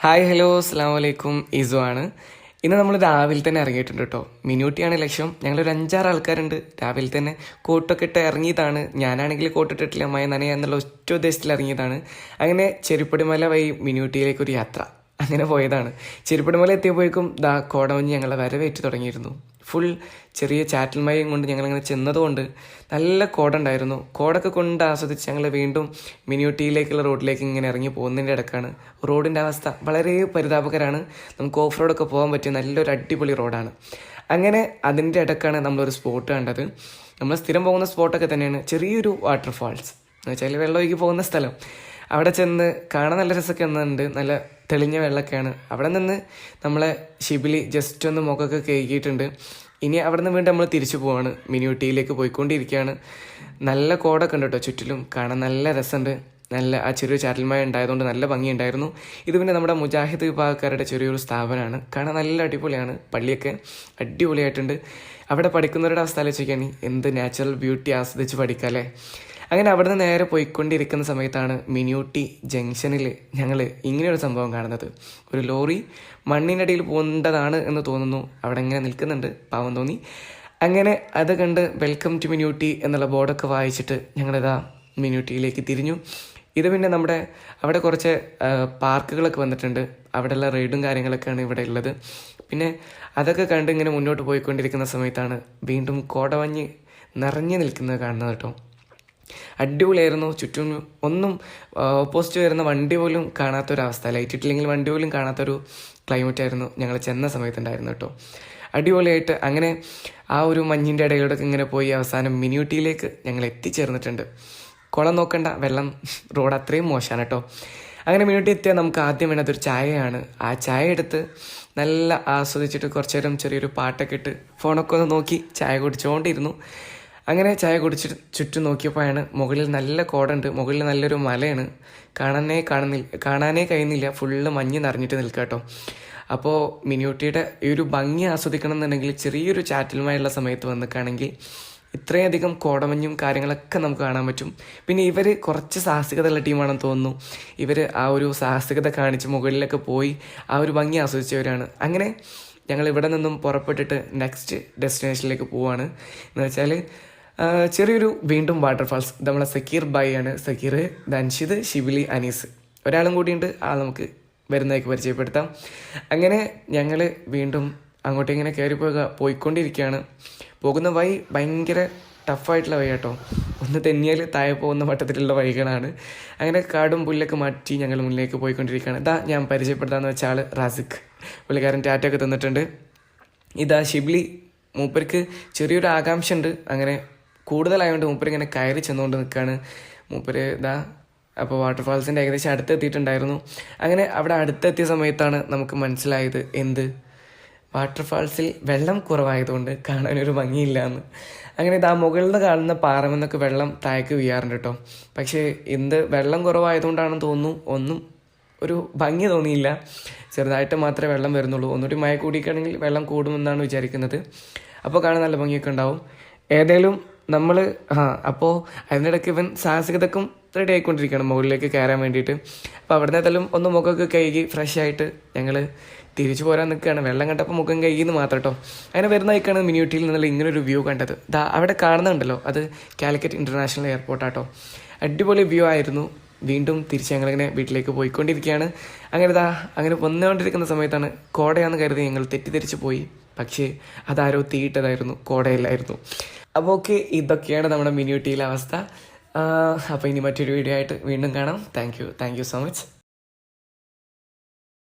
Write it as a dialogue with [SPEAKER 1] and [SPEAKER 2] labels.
[SPEAKER 1] Hi hello അസ്സാം വലൈക്കും ഇസു ആണ്. ഇന്ന് നമ്മൾ രാവിലെ തന്നെ ഇറങ്ങിയിട്ടുണ്ട് കേട്ടോ. മിനുട്ടിയാണ് ലക്ഷ്യം. ഞങ്ങളൊരു അഞ്ചാറ് ആൾക്കാരുണ്ട്. രാവിലെ തന്നെ കോട്ടൊക്കെ ഇട്ട് ഇറങ്ങിയതാണ്. ഞാനാണെങ്കിൽ കോട്ടിട്ടിട്ടില്ല മയ നനയ എന്നുള്ള ഒറ്റ ഉദ്ദേശത്തിൽ ഇറങ്ങിയതാണ്. അങ്ങനെ ചെരുപ്പടിമല വഴി മിനുട്ടിയിലേക്കൊരു യാത്ര. അങ്ങനെ പോയതാണ്. ചെരുപ്പടിമല എത്തിയപ്പോഴേക്കും ദാ കോടമഞ്ഞ് ഞങ്ങളെ വരവേറ്റ് തുടങ്ങിയിരുന്നു. ഫുൾ ചെറിയ ചാറ്റൽ മഴയും കൊണ്ട് ഞങ്ങളിങ്ങനെ ചെന്നതുകൊണ്ട് നല്ല കോട ഉണ്ടായിരുന്നു കോടൊക്കെ കൊണ്ട് ആസ്വദിച്ച് ഞങ്ങൾ വീണ്ടും മിനിയൂട്ടിയിലേക്കുള്ള റോഡിലേക്ക് ഇങ്ങനെ ഇറങ്ങി പോകുന്നതിന്റെ ഇടക്കാണ്. റോഡിന്റെ അവസ്ഥ വളരെ പരിതാപകരമാണ് നമുക്ക് ഓഫ് റോഡൊക്കെ പോകാൻ പറ്റിയ നല്ലൊരു അടിപൊളി റോഡാണ്. അങ്ങനെ അതിന്റെ ഇടക്കാണ് നമ്മളൊരു സ്പോട്ട് കണ്ടത്. നമ്മൾ സ്ഥിരം പോകുന്ന സ്പോട്ടൊക്കെ തന്നെയാണ് ചെറിയൊരു വാട്ടർഫാൾസ് എന്ന് വെച്ചാൽ വെള്ളം ഒഴുകി പോകുന്ന സ്ഥലം. അവിടെ ചെന്ന് കാണാൻ നല്ല രസമൊക്കെ ഒന്നുണ്ട് നല്ല തെളിഞ്ഞ വെള്ളമൊക്കെയാണ്. അവിടെ നിന്ന് നമ്മളെ ശിബിലി ജസ്റ്റ് ഒന്ന് മുഖമൊക്കെ കേകിയിട്ടുണ്ട് ഇനി അവിടെ നിന്ന് വീണ്ടും നമ്മൾ തിരിച്ചു പോവാണ്. മിനി ഊട്ടിയിലേക്ക് പോയിക്കൊണ്ടിരിക്കുകയാണ് നല്ല കോടൊക്കെ ഉണ്ട് കേട്ടോ ചുറ്റിലും. കാണാൻ നല്ല രസമുണ്ട്. നല്ല ആ ചെറിയൊരു ചാറ്റൽമഴ ഉണ്ടായതുകൊണ്ട് നല്ല ഭംഗിയുണ്ടായിരുന്നു. ഇത് പിന്നെ നമ്മുടെ മുജാഹിദ് വിഭാഗക്കാരുടെ ചെറിയൊരു സ്ഥാപനമാണ്. കാണാൻ നല്ല അടിപൊളിയാണ്. പള്ളിയൊക്കെ അടിപൊളിയായിട്ടുണ്ട്. അവിടെ പഠിക്കുന്നവരുടെ അവസ്ഥ ആലോചിക്കാൻ എന്ത് നാച്ചുറൽ ബ്യൂട്ടി ആസ്വദിച്ച് പഠിക്കാം അല്ലേ അങ്ങനെ അവിടെ നിന്ന് നേരെ പോയിക്കൊണ്ടിരിക്കുന്ന സമയത്താണ് മിനിയൂട്ടി ജംഗ്ഷനിൽ ഞങ്ങൾ ഇങ്ങനെയൊരു സംഭവം കാണുന്നത്. ഒരു ലോറി മണ്ണിനടിയിൽ പോകേണ്ടതാണ് എന്ന് തോന്നുന്നു. അവിടെ ഇങ്ങനെ നിൽക്കുന്നുണ്ട്. പാവം തോന്നി. അങ്ങനെ അത് കണ്ട് വെൽക്കം ടു മിനിയൂട്ടി എന്നുള്ള ബോർഡൊക്കെ വായിച്ചിട്ട് ഞങ്ങളിതാ മിനിയൂട്ടിയിലേക്ക് തിരിഞ്ഞു. ഇത് പിന്നെ നമ്മുടെ അവിടെ കുറച്ച് പാർക്കുകളൊക്കെ വന്നിട്ടുണ്ട്. അവിടെയുള്ള റൈഡും കാര്യങ്ങളൊക്കെയാണ് ഇവിടെ ഉള്ളത്. പിന്നെ അതൊക്കെ കണ്ട് ഇങ്ങനെ മുന്നോട്ട് പോയിക്കൊണ്ടിരിക്കുന്ന സമയത്താണ് വീണ്ടും കോടവഞ്ഞ് നിറഞ്ഞു നിൽക്കുന്നത് കാണുന്നത് കേട്ടോ. അടിപൊളിയായിരുന്നു. ചുറ്റും ഒന്നും ഓപ്പോസിറ്റ് വരുന്ന വണ്ടി പോലും കാണാത്തൊരവസ്ഥ. ലൈറ്റ് ഇട്ടില്ലെങ്കിൽ വണ്ടി പോലും കാണാത്തൊരു ക്ലൈമറ്റ് ആയിരുന്നു ഞങ്ങൾ ചെന്ന സമയത്തുണ്ടായിരുന്നു കേട്ടോ. അടിപൊളിയായിട്ട് അങ്ങനെ ആ ഒരു മഞ്ഞിന്റെ ഇടയിലൂടെ ഇങ്ങനെ പോയി അവസാനം മിനിയൂട്ടിയിലേക്ക് ഞങ്ങൾ എത്തിച്ചേർന്നിട്ടുണ്ട്. കുളം നോക്കണ്ട വെള്ളം റോഡ് അത്രയും മോശമാണ് കേട്ടോ. അങ്ങനെ മിനിയൂട്ടി എത്തിയാൽ നമുക്ക് ആദ്യം വേണ്ടത് ഒരു ചായയാണ്. ആ ചായ എടുത്ത് നല്ല ആസ്വദിച്ചിട്ട് കുറച്ചു നേരം ചെറിയൊരു പാട്ടൊക്കെ ഇട്ട് ഫോണൊക്കെ ഒന്ന് നോക്കി ചായ കുടിച്ചുകൊണ്ടിരുന്നു അങ്ങനെ ചായ കുടിച്ചിട്ട് ചുറ്റും നോക്കിയപ്പോഴാണ് മുകളിൽ നല്ല കോടുണ്ട് മുകളിൽ നല്ലൊരു മലയാണ്. കാണാനേ കാണുന്നില്ല കാണാനേ കഴിയുന്നില്ല. ഫുള്ള് മഞ്ഞ് നിറഞ്ഞിട്ട് നിൽക്കുക കേട്ടോ അപ്പോൾ മിനിയൂട്ടിയുടെ ഈ ഒരു ഭംഗി ആസ്വദിക്കണം എന്നുണ്ടെങ്കിൽ ചെറിയൊരു ചാറ്റലുമായുള്ള സമയത്ത് വന്നിക്കാണെങ്കിൽ ഇത്രയധികം കോടമഞ്ഞും കാര്യങ്ങളൊക്കെ നമുക്ക് കാണാൻ പറ്റും. പിന്നെ ഇവർ കുറച്ച് സാഹസികതയുള്ള ടീമാണെന്ന് തോന്നുന്നു. ഇവർ ആ ഒരു സാഹസികത കാണിച്ച് മുകളിലൊക്കെ പോയി ആ ഒരു ഭംഗി ആസ്വദിച്ചവരാണ്. അങ്ങനെ ഞങ്ങൾ ഇവിടെ നിന്നും പുറപ്പെട്ടിട്ട് നെക്സ്റ്റ് ഡെസ്റ്റിനേഷനിലേക്ക് പോവാണ്. എന്ന് വെച്ചാൽ ചെറിയൊരു വീണ്ടും വാട്ടർഫാൾസ് നമ്മളെ സക്കീർ ബായി ആണ്. സക്കീർ ദൻഷിദ് ഷിബിലി അനീസ്. ഒരാളും കൂടിയുണ്ട്. ആ നമുക്ക് വരുന്നതൊക്കെ പരിചയപ്പെടുത്താം. അങ്ങനെ ഞങ്ങൾ വീണ്ടും അങ്ങോട്ട് ഇങ്ങനെ കയറി പോക പോയിക്കൊണ്ടിരിക്കുകയാണ്. പോകുന്ന വഴി ഭയങ്കര ടഫായിട്ടുള്ള വഴി കേട്ടോ ഒന്ന് തെന്നിയാൽ താഴെ പോകുന്ന മട്ടത്തിലുള്ള വഴികളാണ്. അങ്ങനെ കാടും പുല്ലൊക്കെ മാറ്റി ഞങ്ങൾ മുന്നിലേക്ക് പോയിക്കൊണ്ടിരിക്കുകയാണ്. ഇതാ ഞാൻ പരിചയപ്പെടുത്താന്ന് വെച്ച ആൾ റാസിഖ്. പുള്ളിക്കാരൻ ടാറ്റൊക്കെ തന്നിട്ടുണ്ട്. ഇതാ ഷിബ്ലി മൂപ്പർക്ക് ചെറിയൊരു ആകാംക്ഷ ഉണ്ട്. അങ്ങനെ കൂടുതലായതുകൊണ്ട് മൂപ്പര് ഇങ്ങനെ കയറി ചെന്നുകൊണ്ട് നിൽക്കുകയാണ് മൂപ്പര് ഇതാ അപ്പോൾ വാട്ടർഫാൾസിന്റെ ഏകദേശം അടുത്തെത്തിയിട്ടുണ്ടായിരുന്നു. അങ്ങനെ അവിടെ അടുത്തെത്തിയ സമയത്താണ് നമുക്ക് മനസ്സിലായത് എന്ത്? വാട്ടർഫാൾസിൽ വെള്ളം കുറവായതുകൊണ്ട് കാണാനൊരു ഭംഗിയില്ല എന്ന് അങ്ങനെ ഇതാ മുകളിൽ നിന്ന് കാണുന്ന പാറമെന്നൊക്കെ വെള്ളം താഴേക്ക് വീഴാറുണ്ട് കേട്ടോ പക്ഷേ എന്ത് വെള്ളം കുറവായതുകൊണ്ടാണെന്ന് തോന്നുന്നു. ഒന്നും ഒരു ഭംഗി തോന്നിയില്ല. ചെറുതായിട്ട് മാത്രമേ വെള്ളം വരുന്നുള്ളൂ. ഒന്നുകൂടി മഴ കൂടിയിട്ടാണെങ്കിൽ വെള്ളം കൂടുമെന്നാണ് വിചാരിക്കുന്നത്. അപ്പോൾ കാണാൻ നല്ല ഭംഗിയൊക്കെ ഉണ്ടാവും. ഏതായാലും നമ്മൾ ആ അപ്പോൾ അതിനിടയ്ക്ക് ഇവൻ സാഹസികതക്കും റെഡി ആയിക്കൊണ്ടിരിക്കുകയാണ് മുകളിലേക്ക് കയറാൻ വേണ്ടിയിട്ട്. അപ്പോൾ അവിടുന്ന് ഏതായാലും ഒന്ന് മുഖമൊക്കെ കഴുകി ഫ്രഷ് ആയിട്ട് ഞങ്ങൾ തിരിച്ചു പോരാൻ നിൽക്കുകയാണ്. വെള്ളം കണ്ടപ്പോൾ മുഖം കഴുകിയെന്ന് മാത്രം കേട്ടോ അങ്ങനെ വരുന്ന വഴിക്കാണ് മിനിയൂട്ടിയിൽ നിന്നുള്ള ഇങ്ങനൊരു വ്യൂ കണ്ടത്. ദാ അവിടെ കാണുന്നുണ്ടല്ലോ അത് കാലിക്കറ്റ് ഇന്റർനാഷണൽ എയർപോർട്ടാട്ടോ അടിപൊളി വ്യൂ ആയിരുന്നു. വീണ്ടും തിരിച്ച് ഞങ്ങളിങ്ങനെ വീട്ടിലേക്ക് പോയിക്കൊണ്ടിരിക്കുകയാണ്. അങ്ങനെ ഇതാ അങ്ങനെ വന്നുകൊണ്ടിരിക്കുന്ന സമയത്താണ് കോടയാന്ന് കരുതി ഞങ്ങൾ തെറ്റിദ്ധരിച്ച് പോയി. പക്ഷേ അതാരോ തീയിട്ടതായിരുന്നു കോടയല്ലായിരുന്നു. അപ്പോൾ ഓക്കെ ഇതൊക്കെയാണ് നമ്മുടെ മിനിയൂട്ടിയിലെ അവസ്ഥ. അപ്പോൾ ഇനി മറ്റൊരു വീഡിയോ ആയിട്ട് വീണ്ടും കാണാം. Thank you thank you so much